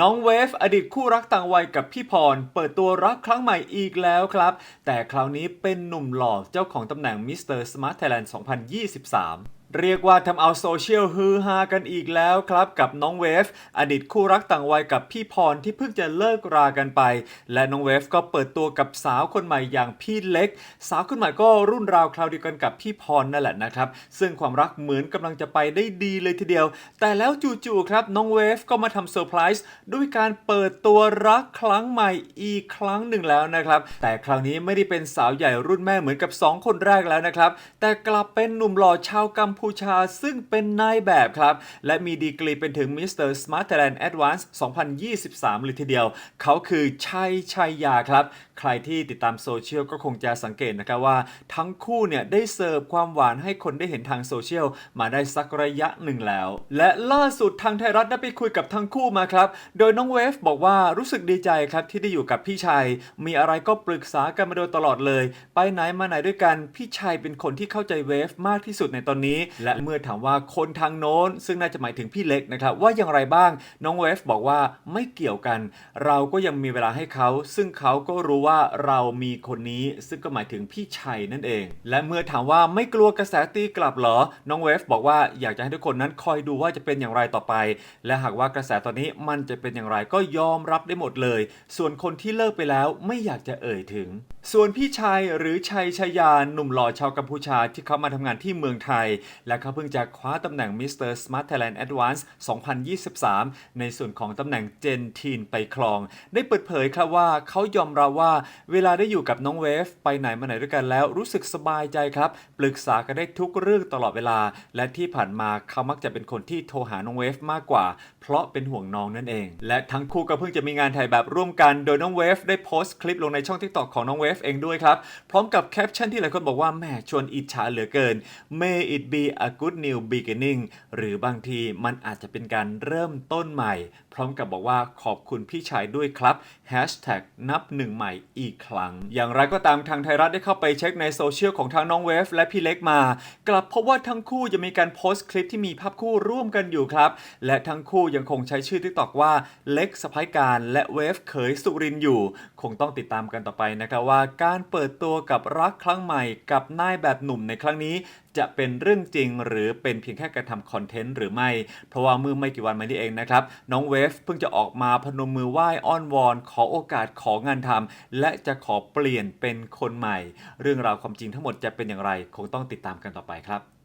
น้องเวฟอดีตคู่รักต่างวัยกับพี่พร เปิดตัวรักครั้งใหม่อีกแล้วครับ แต่คราวนี้เป็นหนุ่มหล่อเจ้าของตำแหน่งมิสเตอร์สมาร์ทไทยแลนด์2023 เรียกว่าทำเอาโซเชียลฮือฮากันอีกแล้วครับ กับน้องเวฟ อดีตคู่รักต่างวัยกับพี่พรที่เพิ่งจะเลิกรากันไป และน้องเวฟก็เปิดตัวกับสาวคนใหม่อย่างพี่เล็ก สาวคนใหม่ก็รุ่นราวคราวเดียวกันกับพี่พรนั่นแหละนะครับ ซึ่งความรักเหมือนกำลังจะไปได้ดีเลยทีเดียว แต่แล้วจู่ๆครับน้องเวฟก็มาทำเซอร์ไพรส์ด้วยการเปิดตัวรักครั้งใหม่อีกครั้งหนึ่งแล้วนะครับ แต่คราวนี้ไม่ได้เป็นสาวใหญ่รุ่นแม่เหมือนกับ 2 คนแรกแล้วนะครับแต่กลับเป็นหนุ่มหล่อชาวกัมพูชาซึ่งเป็นนายแบบครับ และมีดีกรีเป็นถึงมิสเตอร์สมาร์ทไทยแลนด์แอดวานซ์2023 เลยทีเดียว เขาคือชัยชัยยาครับ ใครที่ติดตามโซเชียลก็คงจะสังเกตนะครับว่า ทั้งคู่เนี่ยได้เสิร์ฟความหวานให้คนได้เห็นทางโซเชียลมาได้สักระยะหนึ่งแล้ว และล่าสุดทางไทยรัฐได้ไปคุยกับทั้งคู่มาครับ โดยน้องเวฟบอกว่ารู้สึกดีใจครับที่ได้อยู่กับพี่ชัย มีอะไรก็ปรึกษากันมาโดยตลอดเลย ไปไหนมาไหนด้วยกัน พี่ชัยเป็นคนที่เข้าใจเวฟมากที่สุดในตอนนี้และเมื่อถามว่าคนทางโน้น ซึ่งน่าจะหมายถึงพี่เล็กนะครับ ว่าอย่างไรบ้างน้องเวฟบอกว่าไม่เกี่ยวกัน เราก็ยังมีเวลาให้เขา ซึ่งเขาก็รู้ว่าเรามีคนนี้ ซึ่งก็หมายถึงพี่ชัยนั่นเอง และเมื่อถามว่าไม่กลัวกระแสตีกลับเหรอ น้องเวฟบอกว่าอยากจะให้ทุกคนนั้นคอยดูว่าจะเป็นอย่างไรต่อไป และหากว่ากระแสตอนนี้มันจะเป็นอย่างไรก็ยอมรับได้หมดเลย ส่วนคนที่เลิกไปแล้วไม่อยากจะเอ่ยถึง ส่วนพี่ชัยหรือชัยชยาหนุ่มหล่อชาวกัมพูชาที่เขามาทำงานที่เมืองไทยและเขาเพิ่งจะคว้าตำแหน่ง Mr. Smart Thailand Advance 2023 ในส่วนของตำแหน่งเจนทีนไปครอง ได้เปิดเผยครับว่าเขายอมรับว่าเวลาได้อยู่กับน้องเวฟ ไปไหนมาไหนด้วยกันแล้วรู้สึกสบายใจครับ ปรึกษากันได้ทุกเรื่องตลอดเวลา และที่ผ่านมาเขามักจะเป็นคนที่โทรหาน้องเวฟมากกว่า เพราะเป็นห่วงน้องนั่นเอง และทั้งคู่ก็เพิ่งจะมีงานถ่ายแบบร่วมกัน โดยน้องเวฟได้โพสต์คลิปลงในช่อง TikTok ของน้องเวฟเองด้วยครับ พร้อมกับแคปชั่นที่หลายคนบอกว่าแหมชวนอิจฉาเหลือเกิน May it be a good new beginning หรือบางทีมันอาจจะเป็นการเริ่มต้นใหม่ พร้อมกับบอกว่าขอบคุณพี่ชายด้วยครับ Hashtag นับหนึ่งใหม่อีกครั้ง อย่างไรก็ตามทางไทยรัฐได้เข้าไปเช็คในโซเชียลของทางน้องเวฟและพี่เล็กมา กลับพบว่าทั้งคู่ยังมีการโพสต์คลิปที่มีภาพคู่ร่วมกันอยู่ครับ และทั้งคู่ยังคงใช้ชื่อ TikTok ว่าเล็กสะพ้ายการและเวฟเขยสุรินอยู่ คงต้องติดตามกันต่อไปนะครับว่าการเปิดตัวกับรักครั้งใหม่กับนายแบบหนุ่มในครั้งนี้ จะเป็นเรื่องจริง หรือเป็นเพียงแค่การทำคอนเทนต์หรือไม่ เพราะว่าเมื่อไม่กี่วันมานี้เองนะครับ น้องเวฟเพิ่งจะออกมาพนมมือไหว้อ้อนวอน ขอโอกาสของานทำและจะขอเปลี่ยนเป็นคนใหม่ เรื่องราวความจริงทั้งหมดจะเป็นอย่างไร คงต้องติดตามกันต่อไปครับ